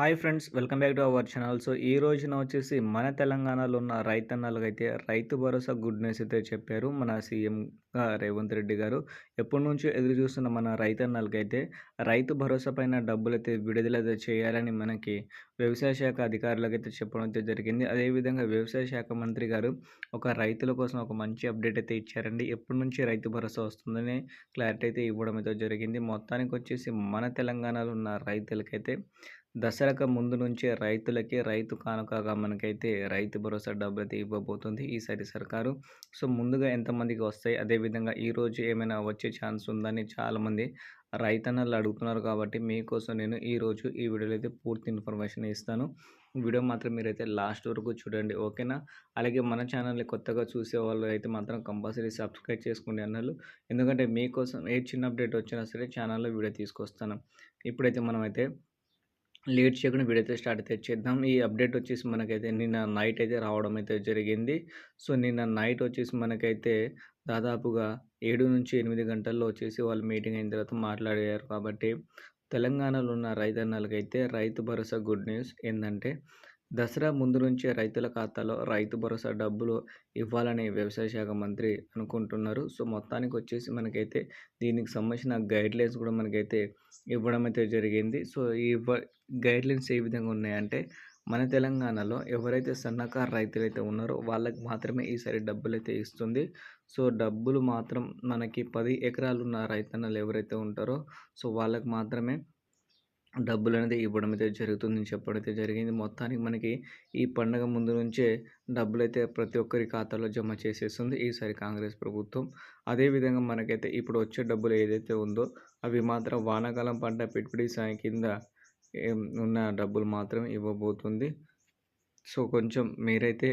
Hi friends welcome back to our channel. So ఈ రోజున వచ్చేసి మన తెలంగాణలో ఉన్న రైతన్నలకు అయితే రైతు భరోసా గుడ్ న్యూస్ అయితే చెప్పారు మన సీఎం రేవంత్ రెడ్డి గారు. ఎప్పటి నుంచో ఎదురు చూస్తున్న మన రైతన్నలకైతే రైతు భరోసా పైన డబ్బులు అయితే విడుదల చేయాలని మనకి వ్యవసాయ శాఖ అధికారులకు అయితే చెప్పడం అయితే జరిగింది. అదేవిధంగా వ్యవసాయ శాఖ మంత్రి గారు ఒక రైతుల కోసం ఒక మంచి అప్డేట్ అయితే ఇచ్చారండి. ఎప్పటి నుంచి రైతు భరోసా వస్తుందని క్లారిటీ అయితే ఇవ్వడం అయితే జరిగింది. మొత్తానికి వచ్చేసి మన తెలంగాణలో ఉన్న రైతులకైతే దసరాకు ముందు నుంచే రైతులకి రైతు కానుకగా మనకైతే రైతు భరోసా డబ్బులు అయితే ఇవ్వబోతుంది ఈసారి సర్కారు. సో ముందుగా ఎంతమందికి వస్తాయి? అదేవిధంగా ఈరోజు ఏమైనా వచ్చే ఛాన్స్ ఉందని చాలామంది రైతన్నలు అడుగుతున్నారు కాబట్టి మీకోసం నేను ఈరోజు ఈ వీడియోలో అయితే పూర్తి ఇన్ఫర్మేషన్ ఇస్తాను. వీడియో మాత్రం మీరైతే లాస్ట్ వరకు చూడండి ఓకేనా? అలాగే మన ఛానల్ని కొత్తగా చూసే వాళ్ళు అయితే మాత్రం కంపల్సరీ సబ్స్క్రైబ్ చేసుకోండి అన్నారు ఎందుకంటే మీకోసం ఏ చిన్న అప్డేట్ వచ్చినా సరే ఛానల్లో వీడియో తీసుకొస్తాను. ఇప్పుడైతే మనమైతే లేట్ చేయకుండా వీడియో స్టార్ట్ అయితే చేద్దాం. ఈ అప్డేట్ వచ్చేసి మనకైతే నిన్న నైట్ అయితే రావడం అయితే జరిగింది. సో నిన్న నైట్ వచ్చేసి మనకైతే దాదాపుగా ఏడు నుంచి ఎనిమిది గంటల్లో వచ్చేసి వాళ్ళు మీటింగ్ అయిన తర్వాత మాట్లాడారు. కాబట్టి తెలంగాణలో ఉన్న రైతన్నలకైతే రైతు భరోసా గుడ్ న్యూస్. ఏంటంటే దసరా ముందు నుంచే రైతుల ఖాతాలో రైతు భరోసా డబ్బులు ఇవ్వాలని వ్యవసాయ శాఖ మంత్రి అనుకుంటున్నారు. సో మొత్తానికి వచ్చేసి మనకైతే దీనికి సంబంధించిన గైడ్లైన్స్ కూడా మనకైతే ఇవ్వడం అయితే జరిగింది. సో ఈ గైడ్లైన్స్ ఏ విధంగా ఉన్నాయంటే మన తెలంగాణలో ఎవరైతే సన్నకారు రైతులు అయితే ఉన్నారో వాళ్ళకి మాత్రమే ఈసారి డబ్బులు అయితే ఇస్తుంది. సో డబ్బులు మాత్రం మనకి పది ఎకరాలు ఉన్న రైతన్నలు ఎవరైతే ఉంటారో సో వాళ్ళకి మాత్రమే డబ్బులు అనేది ఇవ్వడం అయితే జరుగుతుందని చెప్పడం అయితే జరిగింది. మొత్తానికి మనకి ఈ పండగ ముందు నుంచే డబ్బులు అయితే ప్రతి ఒక్కరి ఖాతాలో జమ చేసేస్తుంది ఈసారి కాంగ్రెస్ ప్రభుత్వం. అదేవిధంగా మనకైతే ఇప్పుడు వచ్చే డబ్బులు ఏదైతే ఉందో అవి మాత్రం వానాకాలం పంట పెట్టుబడి సాయం కింద ఉన్న డబ్బులు మాత్రం ఇవ్వబోతుంది. సో కొంచెం మీరైతే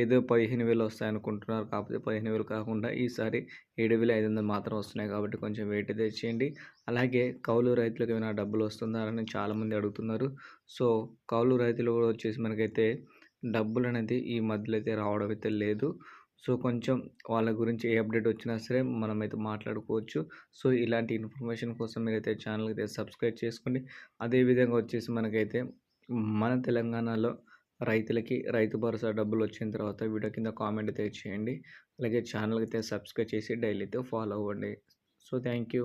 ఏదో పదిహేను వేలు వస్తాయనుకుంటున్నారు. కాకపోతే పదిహేను వేలు కాకుండా ఈసారి ఏడు వేల ఐదు వందలు మాత్రం వస్తున్నాయి కాబట్టి కొంచెం వెయిట్ తెచ్చేయండి అలాగే కౌలు రైతులకు ఏమైనా డబ్బులు వస్తుందా అని చాలామంది అడుగుతున్నారు. సో కౌలు రైతులు కూడా వచ్చేసి మనకైతే డబ్బులు అనేది ఈ మధ్యలో అయితే రావడం అయితే లేదు. సో కొంచెం వాళ్ళ గురించి ఏ అప్డేట్ వచ్చినా సరే మనమైతే మాట్లాడుకోవచ్చు. సో ఇలాంటి ఇన్ఫర్మేషన్ కోసం మీరైతే ఛానల్కి అయితే సబ్స్క్రైబ్ చేసుకోండి. అదేవిధంగా వచ్చేసి మనకైతే మన తెలంగాణలో రైతులకి రైతు భరోసా డబ్బులు వచ్చిన తర్వాత వీడియో కింద కామెంట్ అయితే చేయండి. అలాగే ఛానల్కి అయితే సబ్స్క్రైబ్ చేసి డైలీ అయితే ఫాలో అవ్వండి. So thank you.